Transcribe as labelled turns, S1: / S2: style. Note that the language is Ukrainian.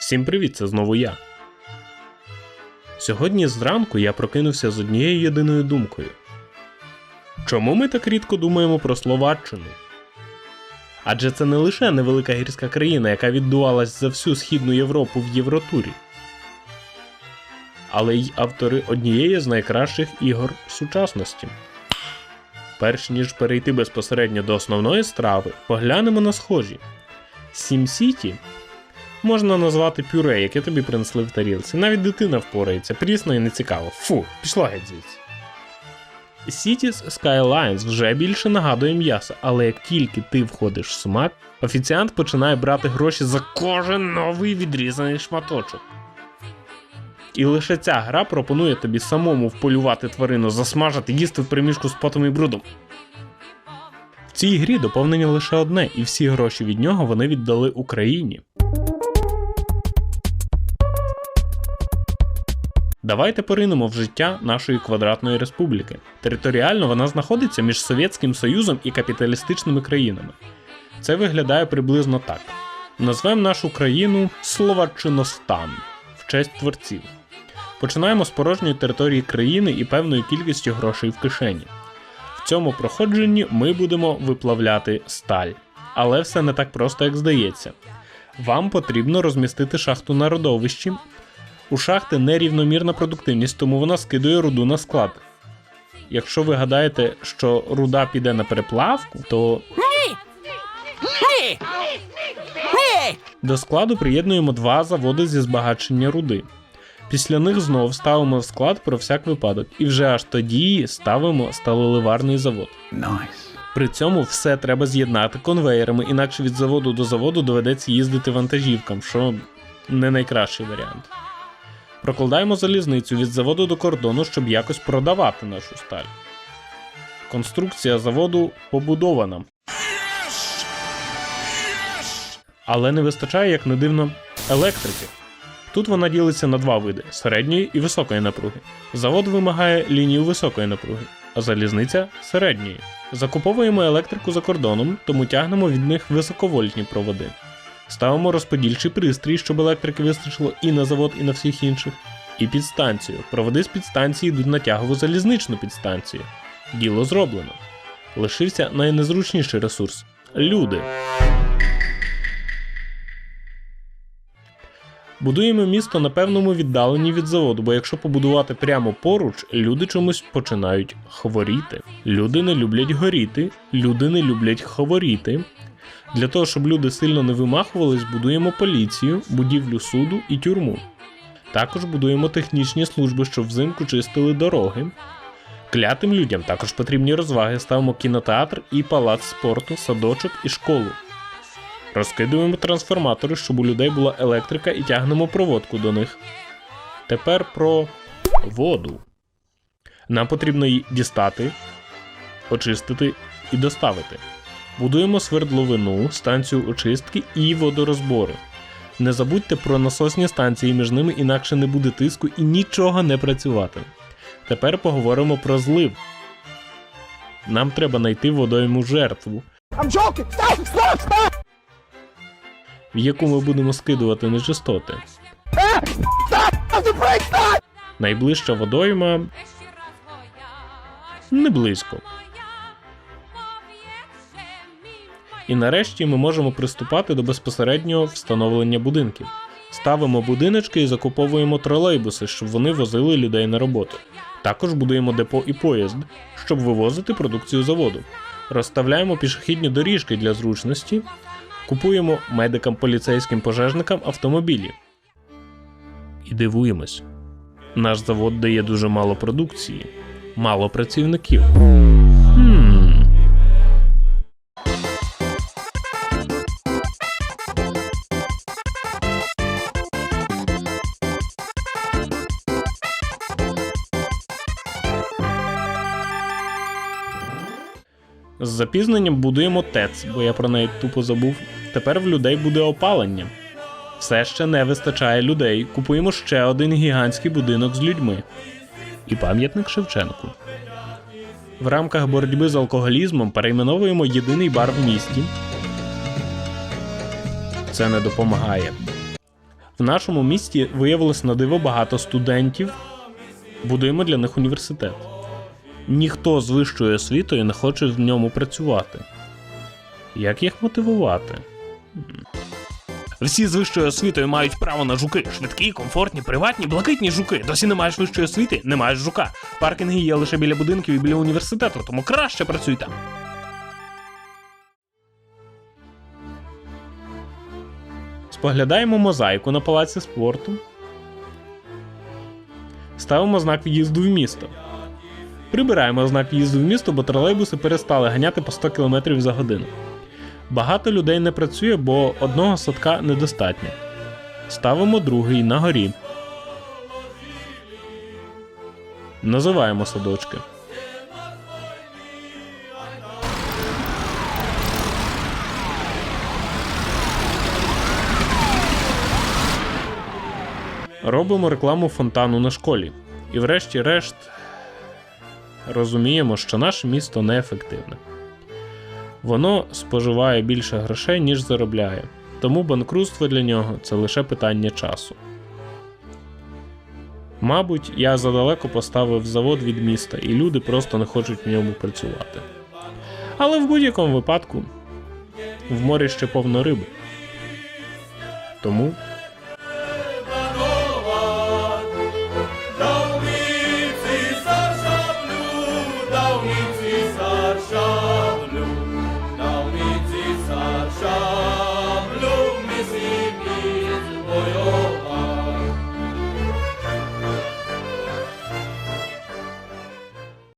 S1: Всім привіт, це знову я. Сьогодні зранку я прокинувся з однією єдиною думкою. Чому ми так рідко думаємо про Словаччину? Адже це не лише невелика гірська країна, яка віддувалась за всю Східну Європу в Євротурі, але й автори однієї з найкращих ігор сучасності. Перш ніж перейти безпосередньо до основної страви, поглянемо на схожі. SimCity можна назвати пюре, яке тобі принесли в тарілці. Навіть дитина впорається, прісно і нецікаво. Фу, пішла геть звідси. Cities Skylines вже більше нагадує м'ясо, але як тільки ти входиш в смак, офіціант починає брати гроші за кожен новий відрізаний шматочок. І лише ця гра пропонує тобі самому вполювати тварину, засмажити, їсти в приміжку з потом і брудом. В цій грі доповнення лише одне, і всі гроші від нього вони віддали Україні. Давайте поринемо в життя нашої квадратної республіки. Територіально вона знаходиться між Совєтським Союзом і капіталістичними країнами. Це виглядає приблизно так: назвемо нашу країну Словаччиностан в честь творців. Починаємо з порожньої території країни і певною кількістю грошей в кишені. В цьому проходженні ми будемо виплавляти сталь. Але все не так просто, як здається. Вам потрібно розмістити шахту на родовищі. У шахти нерівномірна продуктивність, тому вона скидує руду на склад. Якщо ви гадаєте, що руда піде на переплавку, то до складу приєднуємо два заводи зі збагачення руди. Після них знов ставимо в склад про всяк випадок, і вже аж тоді ставимо сталеливарний завод.
S2: Nice.
S1: При цьому все треба з'єднати конвеєрами, інакше від заводу до заводу доведеться їздити вантажівкам, що не найкращий варіант. Прокладаємо залізницю від заводу до кордону, щоб якось продавати нашу сталь. Конструкція заводу побудована. Але не вистачає, як не дивно, електрики. Тут вона ділиться на два види середньої і високої напруги. Завод вимагає лінію високої напруги, а залізниця середньої. Закуповуємо електрику за кордоном, тому тягнемо від них високовольтні проводи. Ставимо розподільчий пристрій, щоб електрики вистачило і на завод, і на всіх інших. І підстанцію. Проводи з підстанції йдуть на тягову залізничну підстанцію. Діло зроблено. Лишився найнезручніший ресурс люди. Будуємо місто на певному віддаленні від заводу, бо якщо побудувати прямо поруч, люди чомусь починають хворіти. Люди не люблять горіти, люди не люблять хворіти. Для того, щоб люди сильно не вимахувались, будуємо поліцію, будівлю суду і тюрму. Також будуємо технічні служби, щоб взимку чистили дороги. Клятим людям також потрібні розваги, ставимо кінотеатр і палац спорту, садочок і школу. Розкидуємо трансформатори, щоб у людей була електрика і тягнемо проводку до них. Тепер про воду. Нам потрібно її дістати, очистити і доставити. Будуємо свердловину, станцію очистки і водорозбори. Не забудьте про насосні станції між ними, інакше не буде тиску і нічого не працюватиме. Тепер поговоримо про злив. Нам треба знайти водойму жертву!
S3: Stop! Stop! Stop!
S1: в яку ми будемо скидувати нечистоти.
S3: Stop! Stop! Stop!
S1: Найближча водойма не близько. І нарешті ми можемо приступати до безпосереднього встановлення будинків. Ставимо будиночки і закуповуємо тролейбуси, щоб вони возили людей на роботу. Також будуємо депо і поїзд, щоб вивозити продукцію заводу. Розставляємо пішохідні доріжки для зручності, купуємо медикам, поліцейським пожежникам автомобілі. І дивуємось. Наш завод дає дуже мало продукції, мало працівників. З запізненням будуємо ТЕЦ, бо я про неї тупо забув. Тепер в людей буде опалення. Все ще не вистачає людей. Купуємо ще один гігантський будинок з людьми. І пам'ятник Шевченку. В рамках боротьби з алкоголізмом перейменовуємо єдиний бар в місті. Це не допомагає. В нашому місті виявилось на диво багато студентів. Будуємо для них університет. Ніхто з вищою освітою не хоче в ньому працювати. Як їх мотивувати? Всі з вищою освітою мають право на жуки. Швидкі, комфортні, приватні, блакитні жуки. Досі не маєш вищої освіти, не маєш жука. Паркінги є лише біля будинків і біля університету, тому краще працюй там. Споглядаємо мозаїку на палаці спорту. Ставимо знак в'їзду в місто. Прибираємо знак в'їзду в місто, бо тролейбуси перестали ганяти по 100 км за годину. Багато людей не працює, бо одного садка недостатньо. Ставимо другий на горі. Називаємо садочки. Робимо рекламу фонтану на школі. І врешті-решт розуміємо, що наше місто неефективне. Воно споживає більше грошей, ніж заробляє, тому банкрутство для нього це лише питання часу. Мабуть, я задалеко поставив завод від міста, і люди просто не хочуть в ньому працювати. Але в будь-якому випадку в морі ще повно риби. Тому